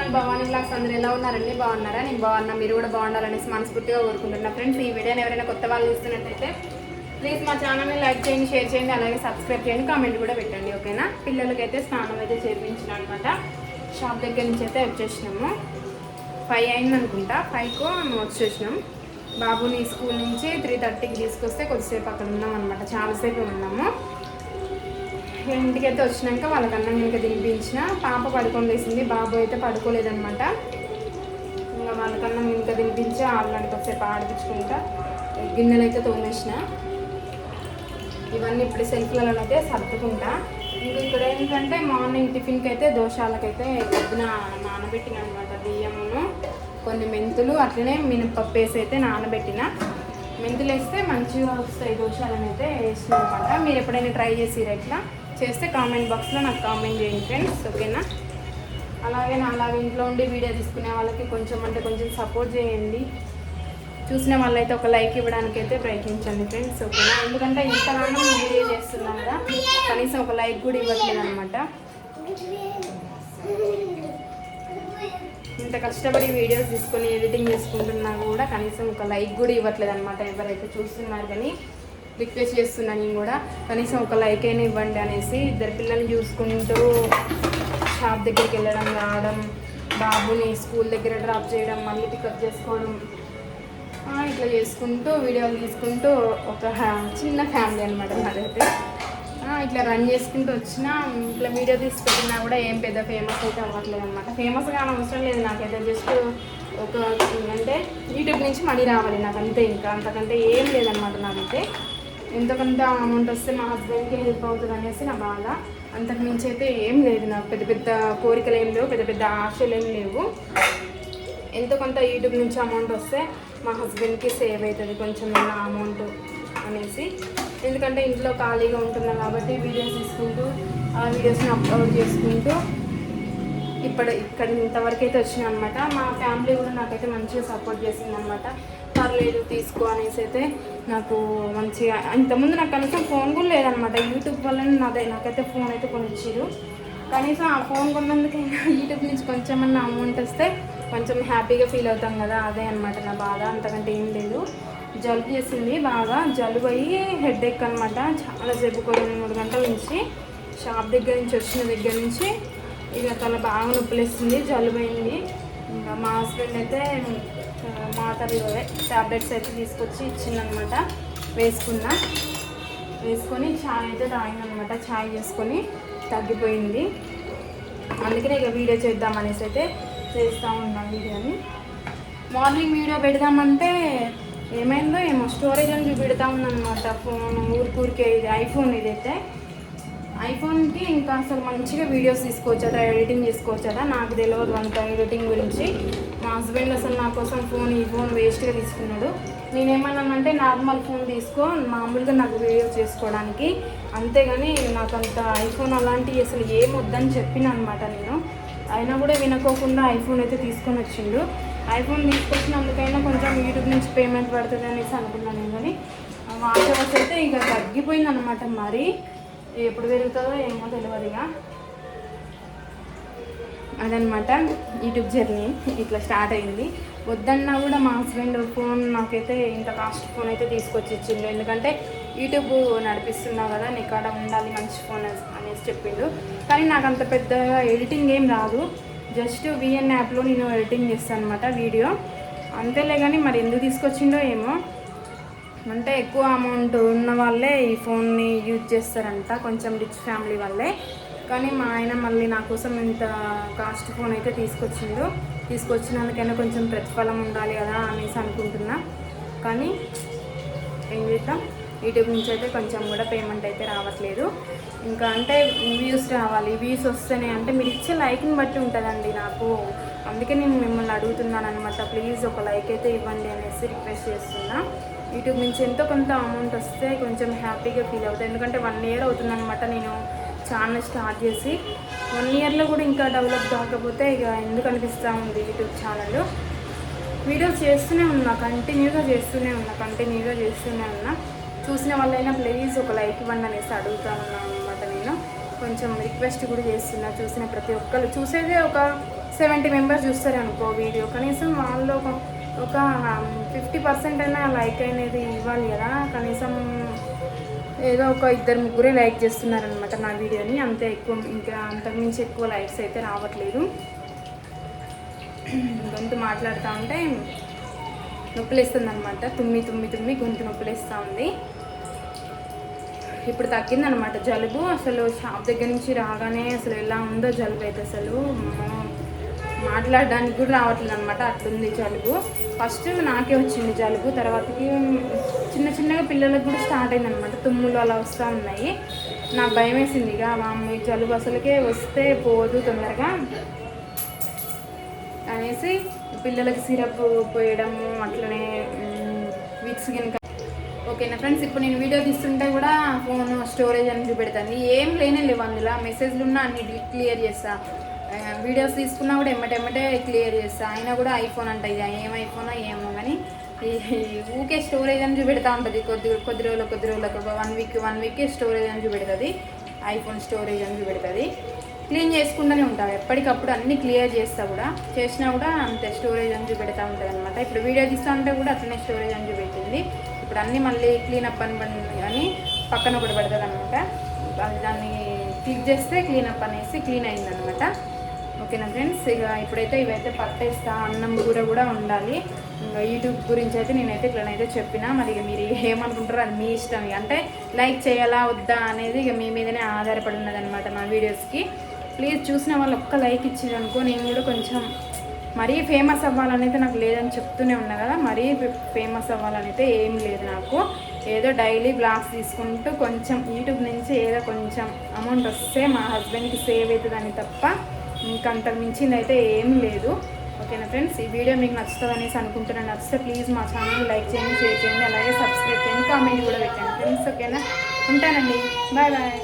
Channel Bhavani blogs అందరూ ఎలా ఉన్నారండి? బాగున్నారా? నేను బాగున్నా మీరు కూడా బాగుండాలనేసి మనస్ఫూర్తిగా కోరుకుంటున్నా. ఫ్రెండ్స్ ఈ వీడియోని ఎవరైనా కొత్త వాళ్ళు చూస్తున్నట్టయితే ప్లీజ్ మా ఛానల్ని లైక్ చేయండి షేర్ చేయండి అలాగే సబ్స్క్రైబ్ చేయండి కామెంట్ కూడా పెట్టండి ఓకేనా? పిల్లలకైతే స్నానం అయితే చేయించిన అనమాట షాప్ దగ్గర నుంచి అయితే వచ్చేసినాము. ఫైవ్ అయింది అనుకుంటా ఫైవ్కు మేము వచ్చేసినాం. బాబుని స్కూల్ నుంచి త్రీ థర్టీకి తీసుకొస్తే కొద్దిసేపు అక్కడ ఉన్నాం అనమాట చాలాసేపు ఉన్నాము. ఇంటికి అయితే వచ్చినాక వాళ్ళకి అన్నం ఇంకా తినిపించిన పాప పడుకొని లేసింది బాబు అయితే పడుకోలేదనమాట ఇంకా వాళ్ళకన్నం ఇంకా తినిపించి వాళ్ళని కొద్దిసేపు ఆడిపించుకుంటా గిన్నెలు అయితే తోమేసిన. ఇవన్నీ ఇప్పుడు సెల్ఫ్లలో అయితే సర్దుకుంటా. ఇంకా ఇక్కడ ఏంటంటే మార్నింగ్ టిఫిన్కి అయితే దోశాలకైతే పొద్దున నానబెట్టిన అనమాట బియ్యమును కొన్ని మెంతులు అట్లనే మినపప్పు వేసి అయితే నానబెట్టిన. మెంతులు వేస్తే మంచిగా వస్తాయి దోషాలను అయితే వేసిన అనమాట మీరు ఎప్పుడైనా ట్రై చేసిరా ఇట్లా? చేస్తే కామెంట్ బాక్స్లో నాకు కామెంట్ చేయండి ఫ్రెండ్స్ ఓకేనా అలాగే నా అలాగే ఇంట్లో ఉండి వీడియో తీసుకునే వాళ్ళకి కొంచెం అంటే కొంచెం సపోర్ట్ చేయండి. చూసిన వాళ్ళైతే ఒక లైక్ ఇవ్వడానికి అయితే ప్రయత్నించండి ఫ్రెండ్స్ ఓకేనా ఎందుకంటే ఇంతగానో వీడియో చేస్తున్నాం కదా కనీసం ఒక లైక్ కూడా ఇవ్వట్లేదు అనమాట ఇంత కష్టపడి వీడియోస్ తీసుకొని ఎడిటింగ్ చేసుకుంటున్నా కూడా కనీసం ఒక లైక్ కూడా ఇవ్వట్లేదు అనమాట ఎవరైతే చూస్తున్నారు కానీ. రిక్వెస్ట్ చేస్తున్నాను నేను కూడా. కనీసం ఒక లైక్ అయినా ఇవ్వండి అనేసి ఇద్దరు పిల్లల్ని చూసుకుంటూ షాప్ దగ్గరికి వెళ్ళడం రావడం బాబుని స్కూల్ దగ్గర డ్రాప్ చేయడం మళ్ళీ పికప్ చేసుకోవడం ఇట్లా చేసుకుంటూ వీడియోలు తీసుకుంటూ ఒక చిన్న ఫ్యామిలీ అనమాట నాదైతే ఇట్లా రన్ చేసుకుంటూ వచ్చినా ఇట్లా వీడియో తీసుకుంటున్నా కూడా ఏం పెద్ద ఫేమస్ అయితే అవ్వట్లేదు అనమాట ఫేమస్ కానీ అవసరం లేదు నాకైతే జస్ట్ ఒక అంటే యూట్యూబ్ నుంచి మనీ రావాలి నాకు అంతే ఇంకా. అంతకంటే ఏం లేదనమాట నాకైతే. ఎంతకంత అమౌంట్ వస్తే మా హస్బెండ్కి హెల్ప్ అవుతుంది అనేసి నా బాధ. అంతకు మించి అయితే ఏం లేదు. నాకు పెద్ద పెద్ద కోరికలు ఏం లేవు పెద్ద పెద్ద ఆశలు ఏం లేవు. ఎంతో కొంత యూట్యూబ్ నుంచి అమౌంట్ వస్తే మా హస్బెండ్కి సేవ్ అవుతుంది కొంచెం ఉన్న అమౌంట్ అనేసి. ఎందుకంటే ఇంట్లో ఖాళీగా ఉంటున్నా కాబట్టి వీడియోస్ తీసుకుంటూ ఆ వీడియోస్ని అప్లోడ్ చేసుకుంటూ ఇప్పుడు ఇక్కడ ఇంతవరకు అయితే వచ్చినాయి అనమాట మా ఫ్యామిలీ కూడా నాకైతే మంచిగా సపోర్ట్ చేసింది అనమాట పర్లేదు తీసుకో అనేసి అయితే నాకు మంచిగా ఇంతకుముందు నాకు కనీసం ఫోన్ కూడా లేదనమాట. యూట్యూబ్ వల్ల నాదే నాకైతే ఫోన్ అయితే కొనిచ్చారు కనీసం ఆ ఫోన్ కొన్నందుకైనా యూట్యూబ్ నుంచి కొంచెమన్నా అమౌంట్ వస్తే కొంచెం హ్యాపీగా ఫీల్ అవుతాం కదా అదే అనమాట నా బాధ. అంతకంటే ఏం లేదు. జలుబు చేసింది బాగా. జలుబు అయ్యి హెడ్ ఎక్ అనమాట చాలాసేపు ఒక రెండు మూడు గంటల నుంచి షాప్ దగ్గర నుంచి వచ్చిన దగ్గర నుంచి ఇక తల బాగా నొప్పులేస్తుంది జలుబు అయింది. ఇంకా మా హస్బెండ్ అయితే మాటలు ట్యాబ్లెట్స్ టాబ్లెట్స్ అయితే తీసుకొచ్చి ఇచ్చిందనమాట వేసుకున్నా. వేసుకొని ఛాయ్ అయితే తాగిందనమాట. ఛాయ్ చేసుకొని తగ్గిపోయింది. అందుకనే ఇక వీడియో చేద్దాం అనేసి అయితే చేస్తూ ఉన్నాం వీడియోని మార్నింగ్ వీడియో పెడదామంటే ఏమైందో ఏమో స్టోరేజ్ అని చూపెడతా ఉందన్నమాట ఫోన్. ఊరికూరికే ఇది ఐఫోన్ ఇదైతే. ఐఫోన్కి ఇంకా అసలు మంచిగా వీడియోస్ తీసుకోవచ్చట ఎడిటింగ్ చేసుకోవచ్చట నాకు తెలియదు అంత ఎడిటింగ్ గురించి. మా హస్బెండ్ అసలు నా కోసం ఫోన్ ఈ ఫోన్ వేస్ట్గా తీసుకున్నాడు. నేనేమన్నానంటే నార్మల్ ఫోన్ తీసుకో మామూలుగా నాకు వీడియో చేసుకోవడానికి. అంతేగాని నాకు అంత ఐఫోన్ అలాంటివి అసలు ఏం వద్దని చెప్పిన అనమాట నేను. అయినా కూడా వినకోకుండా ఐఫోన్ అయితే తీసుకొని వచ్చిండు. ఐఫోన్ తీసుకొచ్చినందుకైనా కొంచెం యూట్యూబ్ నుంచి పేమెంట్ పడుతుంది అనేసి అనుకున్నాను నేను కానీ వాచ్ అవర్స్ అయితే ఇక తగ్గిపోయింది అనమాట మరి. ఎప్పుడు పెరుగుతుందో ఏమో తెలియదు ఇక. అదనమాట యూట్యూబ్ జర్నీ ఇట్లా స్టార్ట్ అయింది. వద్దన్నా కూడా మా హస్బెండ్ ఫోన్ నాకైతే ఇంత కాస్ట్ ఫోన్ అయితే తీసుకొచ్చి ఇచ్చిండు. ఎందుకంటే యూట్యూబ్ నడిపిస్తున్నావు కదా నీ కాడ ఉండాలి మంచి ఫోన్ అనేసి చెప్పిండు. కానీ నాకు అంత పెద్దగా ఎడిటింగ్ ఏం రాదు. జస్ట్ విఎన్ యాప్లో నేను ఎడిటింగ్ చేస్తాను అనమాట వీడియో. అంతేలే కానీ మరి ఎందుకు తీసుకొచ్చిండో ఏమో. అంటే ఎక్కువ అమౌంట్ ఉన్న వాళ్ళే ఈ ఫోన్ని యూజ్ చేస్తారంట. కొంచెం రిచ్ ఫ్యామిలీ వాళ్ళే. కానీ మా ఆయన మళ్ళీ నా కోసం ఇంత కాస్ట్ ఫోన్ అయితే తీసుకొచ్చిండు. తీసుకొచ్చినందుకైనా కొంచెం ప్రతిఫలం ఉండాలి కదా అనేసి అనుకుంటున్నా. కానీ ఏం చేద్దాం? యూట్యూబ్ నుంచి అయితే కొంచెం కూడా పేమెంట్ అయితే రావట్లేదు. ఇంకా అంటే వ్యూస్ రావాలి. వ్యూస్ వస్తేనే అంటే మీరు ఇచ్చే లైక్ని బట్టి ఉంటుందండి నాకు. అందుకే నేను మిమ్మల్ని అడుగుతున్నాను అనమాట ప్లీజ్ ఒక లైక్ అయితే ఇవ్వండి అనేసి రిక్వెస్ట్ చేస్తున్నా. యూట్యూబ్ నుంచి ఎంతో కొంత అమౌంట్ వస్తే కొంచెం హ్యాపీగా ఫీల్ అవుతుంది. ఎందుకంటే వన్ ఇయర్ అవుతుందన్నమాట నేను ఛానల్ స్టార్ట్ చేసి వన్ ఇయర్లో కూడా ఇంకా డెవలప్ కాకపోతే ఇక ఎందుకు అనిపిస్తూ ఉంది యూట్యూబ్ ఛానల్ వీడియోస్ చేస్తూనే ఉన్నా కంటిన్యూగా చేస్తూనే ఉన్నా కంటిన్యూగా చేస్తూనే ఉన్నా. చూసిన వాళ్ళైనా ప్లీజ్ ఒక లైక్ ఇవ్వండి అనేసి అడుగుతా ఉన్నాను అనమాట నేను. కొంచెం రిక్వెస్ట్ కూడా చేస్తున్నా చూసిన ప్రతి ఒక్కరు చూసేదే ఒక సెవెంటీ మెంబర్స్ చూస్తారు అనుకో వీడియో కనీసం వాళ్ళు ఒక ఒక um, ఫిఫ్టీ పర్సెంట్ అయినా లైక్ అనేది ఇవ్వాలి కదా. కనీసం ఏదో ఒక ఇద్దరు ముగ్గురే లైక్ చేస్తున్నారనమాట నా వీడియోని. అంతే ఎక్కువ ఇంకా అంతకుమించి ఎక్కువ లైక్స్ అయితే రావట్లేదు. గొంతు మాట్లాడుతూ ఉంటే నొప్పిలేస్తుంది అనమాట తుమ్మి తుమ్మి తుమ్మి గొంతు నొప్పిలేస్తూ ఉంది. ఇప్పుడు తగ్గిందనమాట జలుబు. అసలు షాప్ దగ్గర నుంచి రాగానే అసలు ఎలా ఉందో జలుబు అయితే అసలు మాట్లాడడానికి కూడా రావట్లేదు అనమాట అట్లుంది జలుబు. ఫస్ట్ నాకే వచ్చింది జలుబు. తర్వాతకి చిన్న పిల్లలకు కూడా స్టార్ట్ అయింది అనమాట తుమ్ములు అలా వస్తూ ఉన్నాయి. నాకు భయం వేసింది. ఇక మా అమ్మ జలుబు అసలుకే వస్తే పోదు తొందరగా. అనేసి పిల్లలకి సిరప్ పోయడము అట్లనే విక్స్ కనుక ఓకేనా ఫ్రెండ్స్ ఇప్పుడు నేను వీడియో తీస్తుంటే కూడా ఫోన్ స్టోరేజ్ అని పెడతాను ఏం లేనే లేవు అందులో. మెసేజ్లు ఉన్నా అన్ని క్లియర్ చేస్తా. వీడియోస్ తీసుకున్నా కూడా ఎమ్మటెమ్మటే క్లియర్ చేస్తా. అయినా కూడా ఐఫోన్ అంట ఇది ఏం ఐఫోనా ఏమో కానీ ఊకే స్టోరేజ్ అని చూపెడతా ఉంటుంది. కొద్ది కొద్ది రోజులు కొద్ది రోజులకు one week one week storage అని చూపెడుతుంది. ఐఫోన్ స్టోరేజ్ అని చూపెడుతుంది. క్లీన్ చేసుకుంటూనే ఉంటాను ఎప్పటికప్పుడు అన్ని క్లియర్ చేస్తా కూడా. చేసినా కూడా అంతే స్టోరేజ్ అని చూపెడతా ఉంటుంది అనమాట ఇప్పుడు వీడియో తీస్తా ఉంటే కూడా అట్లనే స్టోరేజ్ అని చూపెట్టింది. ఇప్పుడు అన్నీ మళ్ళీ క్లీన్ అప్ అని అని పక్కన ఒకటి పడుతుంది అనమాట దాన్ని క్లిక్ చేస్తే క్లీన్ అప్ అనేసి క్లీన్ అయిందనమాట ఓకేనా ఫ్రెండ్స్? ఇక ఇప్పుడైతే ఇవైతే పట్టేస్తా అన్నం కూర కూడా ఉండాలి. ఇంకా యూట్యూబ్ గురించి అయితే నేనైతే ఇట్లనైతే చెప్పిన. మరి ఇక మీరు ఏమనుకుంటారో అది మీ ఇష్టం. అంటే లైక్ చేయాలా వద్దా అనేది ఇక మీ మీదనే ఆధారపడి ఉన్నదనమాట నా వీడియోస్కి. ప్లీజ్ చూసిన వాళ్ళు ఒక్క లైక్ ఇచ్చింది అనుకో నేను కూడా కొంచెం మరీ ఫేమస్ అవ్వాలనైతే నాకు లేదని చెప్తూనే ఉన్నా కదా. మరీ ఫేమస్ అవ్వాలనైతే ఏం లేదు నాకు. ఏదో డైలీ బ్లాగ్స్ తీసుకుంటూ కొంచెం యూట్యూబ్ నుంచి ఏదో కొంచెం అమౌంట్ వస్తే మా హస్బెండ్కి సేవ్ అవుతుందని తప్ప ఇంకంతకు మించింది అయితే ఏం లేదు. ఓకేనా ఫ్రెండ్స్? ఈ వీడియో మీకు నచ్చుతుంది అనేసి అనుకుంటున్నాను. నచ్చితే ప్లీజ్ మా ఛానల్ లైక్ చేయండి షేర్ చేయండి అలాగే సబ్స్క్రైబ్ చేయండి కామెంట్ కూడా పెట్టండి. ఫ్రెండ్స్ ఓకేనా? ఉంటానండి. Bye bye.